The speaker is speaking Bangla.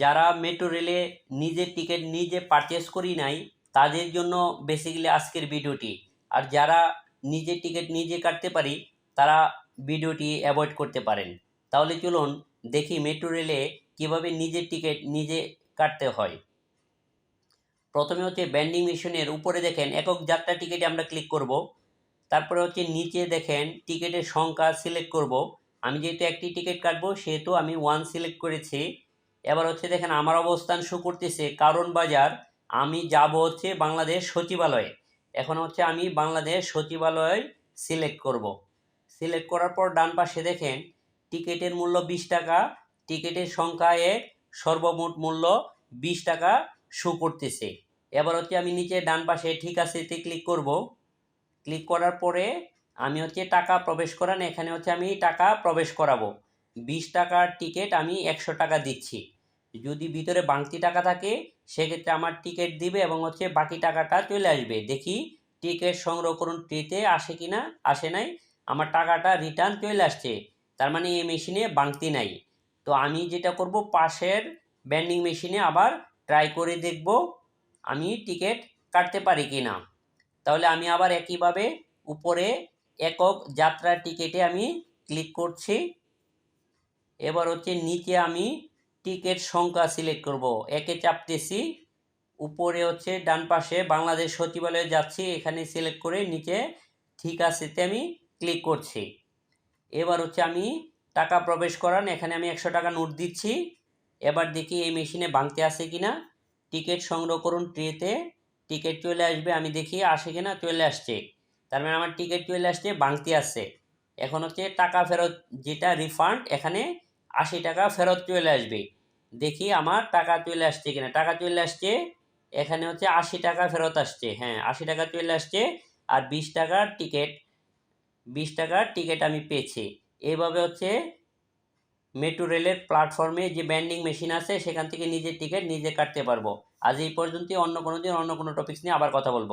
যারা মেট্রো রেলে নিজের টিকিট নিজে পারচেস করি নাই, তাদের জন্য বেসিক্যালি আজকের ভিডিওটি আর যারা নিজের টিকিট নিজে কাটতে পারি, তারা ভিডিওটি অ্যাভয়েড করতে পারেন। তাহলে চলুন দেখি মেট্রো রেলে কীভাবে নিজের টিকিট নিজে কাটতে হয়। প্রথমে হচ্ছে ব্যান্ডিং মেশিনের উপরে দেখেন, একক যাত্রা টিকিটে আমরা ক্লিক করব। তারপরে হচ্ছে নিচে দেখেন টিকিটের সংখ্যা সিলেক্ট করব। আমি যেহেতু একটি টিকিট কাটবো, সেহেতু আমি ওয়ান সিলেক্ট করেছি। এবার হচ্ছে দেখেন, আমার অবস্থান শো করতেছে কারণ বাজার আমি যাব হচ্ছে বাংলাদেশ সচিবালয়ে। এখন হচ্ছে আমি বাংলাদেশ সচিবালয় সিলেক্ট করব। সিলেক্ট করার পর ডান পাশে দেখেন, টিকিটের মূল্য বিশ টাকা, টিকিটের সংখ্যা এক, সর্বমোট মূল্য বিশ টাকা শো করতেছে। এবার হচ্ছে আমি নিচে ডান পাশে ঠিক আছে এতে ক্লিক করব। ক্লিক করার পরে আমি হচ্ছে টাকা প্রবেশ করান এখানে হচ্ছে আমি টাকা প্রবেশ করাবো। বিশ টাকার টিকিট আমি একশো টাকা দিচ্ছি। যদি ভিতরে বাংতি টাকা থাকে, সেক্ষেত্রে আমার টিকিট দিবে এবং হচ্ছে বাকি টাকাটা চলে আসবে। দেখি টিকিট সংগ্রহ করুন ট্রিতে আসে কি না আসে নাই, আমার টাকাটা রিটার্ন চলে আসছে। তার মানে এই মেশিনে বাংতি নাই। তো আমি যেটা করব, পাশের ব্যান্ডিং মেশিনে আবার ট্রাই করে দেখব আমি টিকিট কাটতে পারি কি না তাহলে আমি আবার একইভাবে উপরে একক যাত্রার টিকিটে আমি ক্লিক করছি। এবার হচ্ছে নিচে আমি টিকিট সংখ্যা সিলেক্ট করব। একে চাপতেছি উপরে হচ্ছে ডান পাশে বাংলাদেশ সচিবালয়ে যাচ্ছি, এখানে সিলেক্ট করে নিচে ঠিক আছেতে আমি ক্লিক করছি। এবার হচ্ছে আমি টাকা প্রবেশ করান, এখানে আমি একশো টাকা নোট দিচ্ছি। এবার দেখি এই মেশিনে ভাঙতে আসে কিনা। টিকিট সংগ্রহ করুন ট্রেতে টিকিট চলে আসবে, আমি দেখি আসে কিনা, চলে আসছে। তার মানে আমার টিকিট চলে আসছে ভাঙতে আসছে এখন হচ্ছে টাকা ফেরত যেটা রিফান্ড এখানে আশি টাকা ফেরত চলে আসবে। দেখি আমার টাকা চলে আসছে কিনা। টাকা চলে আসছে, এখানে হচ্ছে আশি টাকা ফেরত আসছে। হ্যাঁ আশি টাকা চলে আসছে আর বিশ টাকার টিকিট, বিশ টাকার টিকিট আমি পেয়েছি। এইভাবে হচ্ছে মেট্রো রেলের প্ল্যাটফর্মে যে ব্যান্ডিং মেশিন আছে, সেখান থেকে নিজের টিকিট নিজে কাটতে পারব। আজ এই পর্যন্তই, অন্য কোনো দিন, অন্য কোনো টপিক্স নিয়ে আবার কথা বলব।